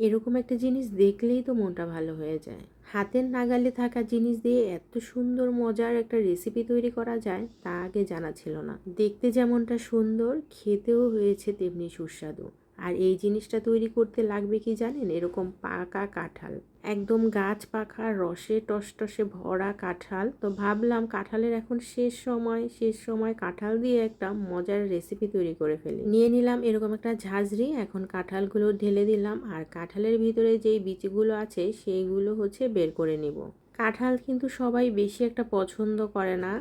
এরকম একটা জিনিস দেখলেই তো মনটা ভালো হয়ে যায়। হাতের নাগালে থাকা জিনিস দিয়ে এত সুন্দর, মজার একটা রেসিপি তৈরি করা যায় তা আগে জানা ছিল না। দেখতে যেমনটা সুন্দর, খেতেও হয়েছে তেমনি সুস্বাদু। আর এই জিনিসটা তৈরি করতে লাগবে কি জানেন? এরকম পাকা কাঁঠাল। একদম গাছ পাখা, রসে টসটসে ভরা কাঁঠাল। তো ভাবলাম কাঁঠালের এখন শেষ সময় শেষ সময় কাঁঠাল দিয়ে একটা মজার রেসিপি তৈরি করে ফেলি। নিয়ে নিলাম এরকম একটা ঝাঁঝরি, এখন কাঁঠালগুলো ঢেলে দিলাম। আর কাঁঠালের ভিতরে যেই বীজগুলো আছে, সেইগুলো হচ্ছে বের করে নিব। কাঁঠাল কিন্তু সবাই বেশি একটা পছন্দ করে না।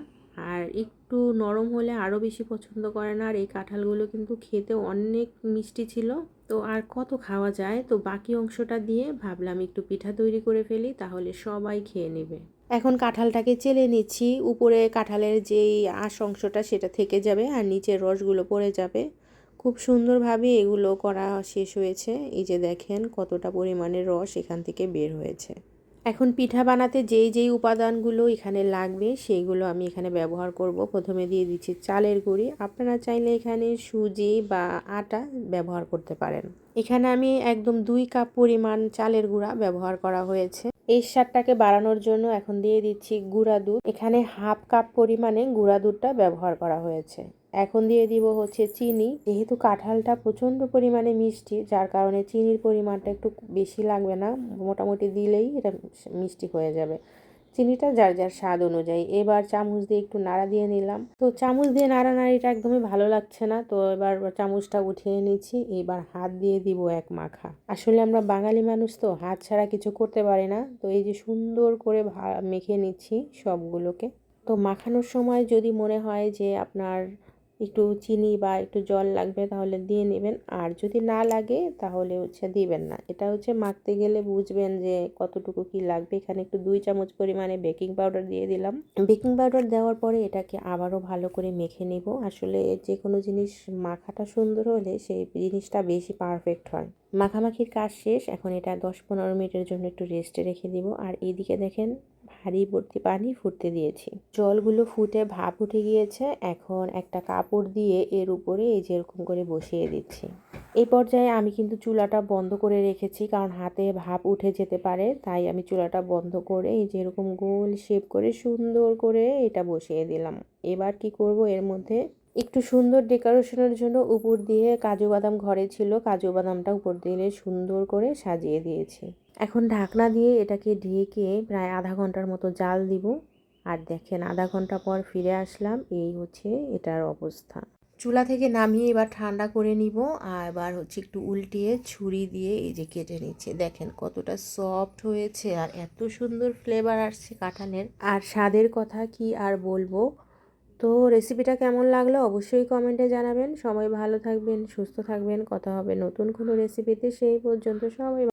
আর একটু নরম হলে আরও বেশি পছন্দ করে না আর এই কাঁঠালগুলো কিন্তু খেতে অনেক মিষ্টি ছিল। তো আর কত খাওয়া যায়? তো বাকি অংশটা দিয়ে ভাবলাম একটু পিঠা তৈরি করে ফেলি, তাহলে সবাই খেয়ে নেবে। এখন কাঁঠালটাকে চেলে নিচ্ছি। উপরে কাঁঠালের যেই আঁশ অংশটা সেটা থেকে যাবে আর নিচের রসগুলো পড়ে যাবে। খুব সুন্দরভাবে এগুলো করা শেষ হয়েছে। এই যে দেখেন কতটা পরিমাণে রস এখান থেকে বের হয়েছে। এখন পিঠা বানাতে যেই যেই উপাদানগুলো এখানে লাগবে, সেইগুলো আমি এখানে ব্যবহার করব। প্রথমে দিয়ে দিচ্ছি চালের গুঁড়ি। আপনারা চাইলে এখানে সুজি বা আটা ব্যবহার করতে পারেন। এখানে আমি একদম দুই কাপ পরিমাণ চালের গুঁড়া ব্যবহার করা হয়েছে। এই স্বাদটাকে বাড়ানোর জন্য এখন দিয়ে দিচ্ছি গুঁড়া দুধ। এখানে হাফ কাপ পরিমাণে গুঁড়া দুধটা ব্যবহার করা হয়েছে। এখন দিয়ে দিব হচ্ছে চিনি। যেহেতু কাঁঠালটা প্রচণ্ড পরিমাণে মিষ্টি, যার কারণে চিনির পরিমাণটা একটু বেশি লাগবে না। মোটামুটি দিলেই এটা মিষ্টি হয়ে যাবে। চিনিটা যার যার স্বাদ অনুযায়ী। এবার চামচ দিয়ে একটু নাড়া দিয়ে নিলাম। তো চামচ দিয়ে নাড়ানাড়িটা একদমই ভালো লাগছে না। তো এবার চামচটা উঠিয়ে নিচ্ছি। এবার হাত দিয়ে দিব এক মাখা। আসলে আমরা বাঙালি মানুষ তো, হাত ছাড়া কিছু করতে পারি না। তো এই যে সুন্দর করে মেখে নিচ্ছি সবগুলোকে। তো মাখানোর সময় যদি মনে হয় যে আপনার একটু চিনি বা একটু জল লাগবে তাহলে দিয়ে নেবেন। আর যদি না লাগে তাহলে হচ্ছে দিবেন না। এটা হচ্ছে মাখতে গেলে বুঝবেন যে কতটুকু কি লাগবে। এখানে একটু দুই চামচ পরিমাণে বেকিং পাউডার দিয়ে দিলাম। বেকিং পাউডার দেওয়ার পরে এটাকে আবারও ভালো করে মেখে নেব। আসলে যে কোনো জিনিস মাখাটা সুন্দর হলে সেই জিনিসটা বেশি পারফেক্ট হয়। মাখামাখির কাজ শেষ। এখন এটা দশ পনেরো মিনিটের জন্য একটু রেস্টে রেখে দিব। আর এইদিকে দেখেন হাঁড়ি ভর্তি পানি ফুটতে দিয়েছি। জলগুলো ফুটে ভাপ উঠে গিয়েছে। এখন একটা কাপড় দিয়ে এর উপরে এই যেরকম করে বসিয়ে দিচ্ছি। এই পর্যায়ে আমি কিন্তু চুলাটা বন্ধ করে রেখেছি কারণ হাতে ভাপ উঠে যেতে পারে। তাই আমি চুলাটা বন্ধ করে এই যেরকম গোল শেপ করে সুন্দর করে এটা বসিয়ে দিলাম। এবার কি করব এর মধ্যে একটু সুন্দর ডেকোরেশনের জন্য উপর দিয়ে কাজু বাদাম ঘরে ছিল, কাজু বাদামটা উপর দিয়ে সুন্দর করে সাজিয়ে দিয়েছি। এখন ঢাকনা দিয়ে এটাকে ঢেকে প্রায় আধা ঘণ্টার মতো জাল দিব। আর দেখেন, আধা ঘণ্টা পর ফিরে আসলাম, এই হচ্ছে এটার অবস্থা। চুলা থেকে নামিয়ে এবার ঠান্ডা করে নিব, আর এবার হচ্ছে একটু উল্টিয়ে ছুরি দিয়ে এই যে কেটে নিচ্ছে। দেখেন কতটা সফট হয়েছে আর এত সুন্দর ফ্লেভার আসছে কাঁঠালের। আর স্বাদের কথা কি আর বলব? তো রেসিপিটা কেমন লাগল অবশ্যই কমেন্টে জানাবেন। সবাই ভালো থাকবেন, সুস্থ থাকবেন। কথা হবে নতুন কোনো রেসিপিতে সেই পর্যন্ত সবাই